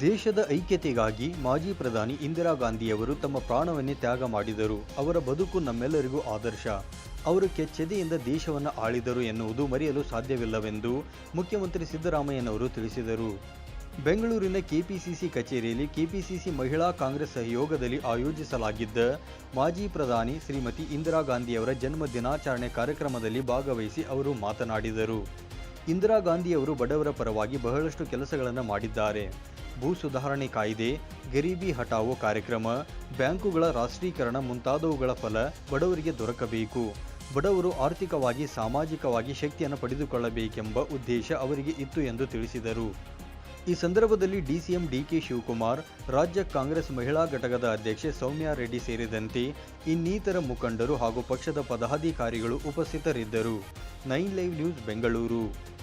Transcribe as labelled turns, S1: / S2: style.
S1: ದೇಶದ ಐಕ್ಯತೆಗಾಗಿ ಮಾಜಿ ಪ್ರಧಾನಿ ಇಂದಿರಾ ಗಾಂಧಿಯವರು ತಮ್ಮ ಪ್ರಾಣವನ್ನೇ ತ್ಯಾಗ ಮಾಡಿದರು. ಅವರ ಬದುಕು ನಮ್ಮೆಲ್ಲರಿಗೂ ಆದರ್ಶ. ಅವರು ಕೆಚ್ಚೆದೆಯಿಂದ ದೇಶವನ್ನು ಆಳಿದರು ಎನ್ನುವುದು ಮರೆಯಲು ಸಾಧ್ಯವಿಲ್ಲವೆಂದು ಮುಖ್ಯಮಂತ್ರಿ ಸಿದ್ದರಾಮಯ್ಯನವರು ತಿಳಿಸಿದರು. ಬೆಂಗಳೂರಿನ ಕೆಪಿಸಿಸಿ ಕಚೇರಿಯಲ್ಲಿ ಕೆಪಿಸಿಸಿ ಮಹಿಳಾ ಕಾಂಗ್ರೆಸ್ ಸಹಯೋಗದಲ್ಲಿ ಆಯೋಜಿಸಲಾಗಿದ್ದ ಮಾಜಿ ಪ್ರಧಾನಿ ಶ್ರೀಮತಿ ಇಂದಿರಾ ಗಾಂಧಿಯವರ ಜನ್ಮ ದಿನಾಚರಣೆ ಕಾರ್ಯಕ್ರಮದಲ್ಲಿ ಭಾಗವಹಿಸಿ ಅವರು ಮಾತನಾಡಿದರು. ಇಂದಿರಾ ಗಾಂಧಿಯವರು ಬಡವರ ಪರವಾಗಿ ಬಹಳಷ್ಟು ಕೆಲಸಗಳನ್ನು ಮಾಡಿದ್ದಾರೆ. ಭೂ ಸುಧಾರಣೆ ಕಾಯ್ದೆ, ಗರೀಬಿ ಹಟಾವೋ ಕಾರ್ಯಕ್ರಮ, ಬ್ಯಾಂಕುಗಳ ರಾಷ್ಟ್ರೀಕರಣ ಮುಂತಾದವುಗಳ ಫಲ ಬಡವರಿಗೆ ದೊರಕಬೇಕು. ಬಡವರು ಆರ್ಥಿಕವಾಗಿ, ಸಾಮಾಜಿಕವಾಗಿ ಶಕ್ತಿಯನ್ನು ಪಡೆದುಕೊಳ್ಳಬೇಕೆಂಬ ಉದ್ದೇಶ ಅವರಿಗೆ ಇತ್ತು ಎಂದು ತಿಳಿಸಿದರು. ಈ ಸಂದರ್ಭದಲ್ಲಿ ಡಿಸಿಎಂ ಡಿಕೆ ಶಿವಕುಮಾರ್, ರಾಜ್ಯ ಕಾಂಗ್ರೆಸ್ ಮಹಿಳಾ ಘಟಕದ ಅಧ್ಯಕ್ಷೆ ಸೌಮ್ಯಾ ರೆಡ್ಡಿ ಸೇರಿದಂತೆ ಇನ್ನಿತರ ಮುಖಂಡರು ಹಾಗೂ ಪಕ್ಷದ ಪದಾಧಿಕಾರಿಗಳು ಉಪಸ್ಥಿತರಿದ್ದರು. Nine live news Bengaluru.